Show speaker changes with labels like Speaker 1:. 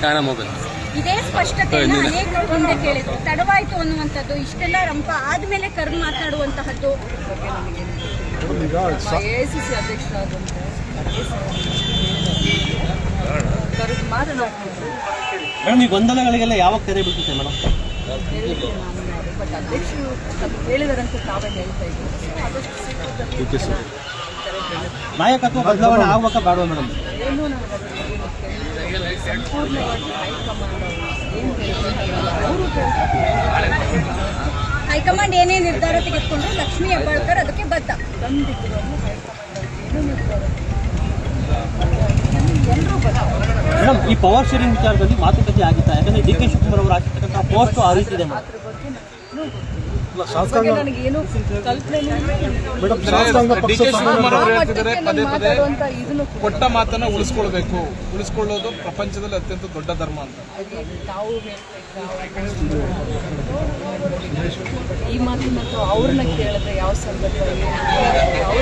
Speaker 1: ಕಾರಣ ಮೊಬೈಲ್
Speaker 2: ಇದೇ ಸ್ಪಷ್ಟತೆಯನ್ನು ಅನೇಕ ಮುಂದೆ ಕೇಳಿದ್ರು. ತಡವಾಯಿತು ಅನ್ನುವಂಥದ್ದು ಇಷ್ಟೆಲ್ಲ ರಂಪ ಆದ್ಮೇಲೆ ಕರ್
Speaker 3: ಮಾತಾಡುವಂತಹದ್ದು. ಸ-
Speaker 4: ಎ ಸಿ ಸಿ ಅಧ್ಯಕ್ಷರಾದಂಥ ಕರೆದು ಮಾತನಾಡ್ತಿದ್ರು
Speaker 5: ಮೇಡಮ್ ಈ ಗೊಂದಲಗಳಿಗೆಲ್ಲ ಯಾವಾಗ ತೆರೆ ಬೀಳ್ತೈತೆ ಮೇಡಮ್?
Speaker 4: ಬಟ್ ಅಧ್ಯಕ್ಷರು ಹೇಳಿದಾರಂತ ತಾವೇ ಹೇಳ್ತಾ ಇದ್ದೀವಿ ಆದಷ್ಟು ಶೀಘ್ರದಲ್ಲಿ
Speaker 5: ನಾಯಕತ್ವ ಬದಲಾವಣೆ ಆಗ್ಬೇಕಾ ಬೇಡ ಮೇಡಮ್.
Speaker 4: ಹೈಕಮಾಂಡ್ ಏನು
Speaker 2: ನಿರ್ಧಾರ ತೆಗೆದುಕೊಂಡ್ರೆ? ಲಕ್ಷ್ಮೀ ಹೆಬ್ಬಾಳ್ಕರ್ ಅದಕ್ಕೆ ಬದ್ಧ.
Speaker 5: ಮೇಡಮ್ ಈ ಪವರ್ ಶೇರಿಂಗ್ ವಿಚಾರದಲ್ಲಿ ಮಾತುಕತೆ ಆಗಿತ್ತಾ? ಯಾಕಂದ್ರೆ ಡಿ ಕೆ ಶಿವಕುಮಾರ್ ಅವರು ಹಾಕಿರ್ತಕ್ಕಂಥ ಪೋಸ್ಟ್ ಆ ರೀತಿ ಇದೆ ಮೇಡಮ್.
Speaker 3: ಶಾಸಕಾಂಗ
Speaker 4: ನನಗೇನು ಕಲ್ಪನೆ
Speaker 3: ಮೇಡಮ್ ಶಾಸಕಾಂಗ
Speaker 6: ಡಿ ಕೆ ಶಿವಕುಮಾರ್ ಅವರು ಹೇಳ್ತಿದ್ದಾರೆ ಪದೇ ಪದೇ ಕೊಟ್ಟ ಮಾತನ್ನ ಉಳಿಸ್ಕೊಳ್ಬೇಕು. ಉಳಿಸ್ಕೊಳ್ಳೋದು ಪ್ರಪಂಚದಲ್ಲಿ ಅತ್ಯಂತ ದೊಡ್ಡ ಧರ್ಮ ಅಂತ.
Speaker 4: ತಾವು ಈ ಮಾತನ್ನ ಅಥವಾ ಅವ್ರನ್ನ ಕೇಳಿದ್ರೆ ಯಾವ ಸಂದರ್ಭ ಅವ್ರಿಗೆ